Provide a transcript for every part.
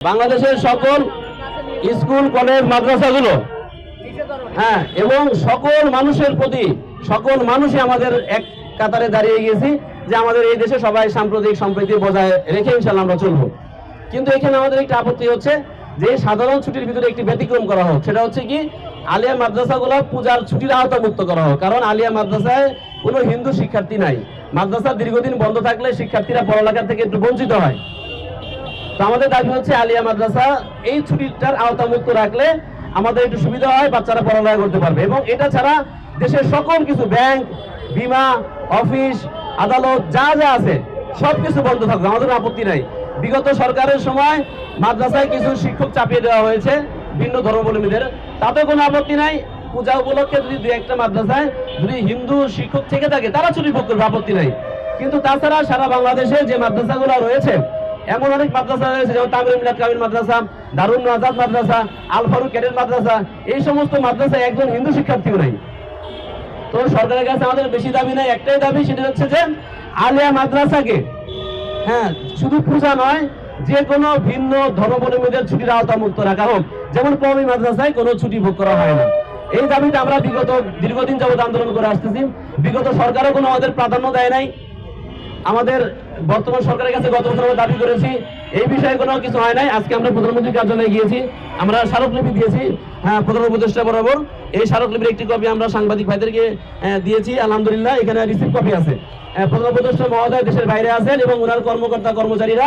বাংলাদেশের সকল school, college, মাদ্রাসাগুলো হ্যাঁ এবং সকল মানুষের প্রতি, সকল মানুষই আমাদের এক কাতারে দাঁড়িয়ে গেছি যে আমাদের এই দেশে সবাই সাম্প্রতিক সম্প্রীতি বজায় রেখে ইনশাল্লাহ আমরা চলবো। কিন্তু এখানে আমাদের একটা আপত্তি হচ্ছে যে সাধারণ ছুটির ভিতরে একটি ব্যতিক্রম করা হোক। সেটা হচ্ছে কি, আলিয়া মাদ্রাসাগুলো পূজার ছুটির আওতামুক্ত করা হোক। কারণ আলিয়া মাদ্রাসায় কোনো হিন্দু শিক্ষার্থী নাই। মাদ্রাসা দীর্ঘদিন বন্ধ থাকলে শিক্ষার্থীরা পড়ালেখা থেকে একটু বঞ্চিত হয়। আমাদের দাবি হচ্ছে আলিয়া মাদ্রাসা এই ছুটিটার আওতামুক্ত রাখলে আমাদের একটু সুবিধা হয়, বাচ্চারা পড়ালেখা করতে পারবে। এবং এটা ছাড়া দেশের সকল কিছু, ব্যাংক, বিমা, অফিস, আদালত, যা যা আছে সব কিছু বন্ধ থাকবে আমাদের আপত্তি নাই। বিগত সরকারের সময় মাদ্রাসায় কিছু শিক্ষক চাপিয়ে দেওয়া হয়েছে, ভিন্ন ধর্মাবলম্বীদের। তাতে কোনো আপত্তি নাই। পূজা উপলক্ষে যদি দু একটা মাদ্রাসায় যদি হিন্দু শিক্ষক থেকে থাকে, তারা ছুটি ভোগ করবে, আপত্তি নাই। কিন্তু তাছাড়া সারা বাংলাদেশে যে মাদ্রাসাগুলো রয়েছে এমন অনেক মাদ্রাসা রয়েছে, যেমন তামিল মিলাদ কামিল মাদ্রাসা, দারুণ আজাদ মাদ্রাসা আল ফারুক ক্যাডেট মাদ্রাসা, এই সমস্ত মাদ্রাসায় একজন হিন্দু শিক্ষার্থীও নাই। তো সরকারের কাছে আমাদের বেশি দাবি নাই, একটাই দাবি, সেটা হচ্ছে যে আলিয়া মাদ্রাসাকে হ্যাঁ শুধু পূজা নয়, যে কোনো ভিন্ন ধর্মাবলম্বীদের ছুটির আওতামুক্ত রাখা হোক। যেমন কমি মাদ্রাসায় কোনো ছুটি ভোগ করা হয় না। এই দাবিটা আমরা বিগত দীর্ঘদিন যাবত আন্দোলন করে আসতেছি। বিগত সরকারও কোনো আমাদের প্রাধান্য দেয় নাই। আমাদের বর্তমান সরকারের কাছে গত বছর দাবি করেছি, এই বিষয়ে কোনো কিছু হয় নাই। আজকে আমরা প্রধানমন্ত্রীর কার্যালয়ে গিয়েছি। আমরা স্মারকলিপি দিয়েছি হ্যাঁ প্রধান উপদেষ্টা বরাবর। এই স্মারকলিপির একটি কপি আমরা সাংবাদিক ভাইদেরকে দিয়েছি। আলহামদুলিল্লাহ, এখানে রিসিভ কপি আছে। প্রধান উপদেষ্টা মহোদয় দেশের বাইরে আছেন এবং ওনার কর্মকর্তা, কর্মচারীরা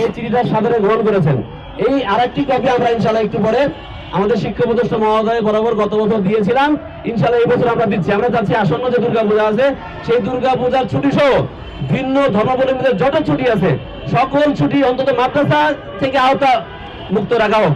এই চিঠিটা সাদরে গ্রহণ করেছেন। এই আরেকটি কপি আমরা ইনশাল্লাহ একটু পরে আমাদের শিক্ষা উপদেষ্টা মহোদয় বরাবর গত বছর দিয়েছিলাম। ইনশাল্লাহ এই বছর আমরা দিচ্ছি। আমরা চাচ্ছি আসন্ন যে দুর্গা পূজা আছে, সেই দুর্গা পূজার ছুটি সহ ভিন্ন ধর্মাবলম্বীদের যত ছুটি আছে। সকল ছুটি অন্তত মাদ্রাসা থেকে আওতা মুক্ত রাখা হোক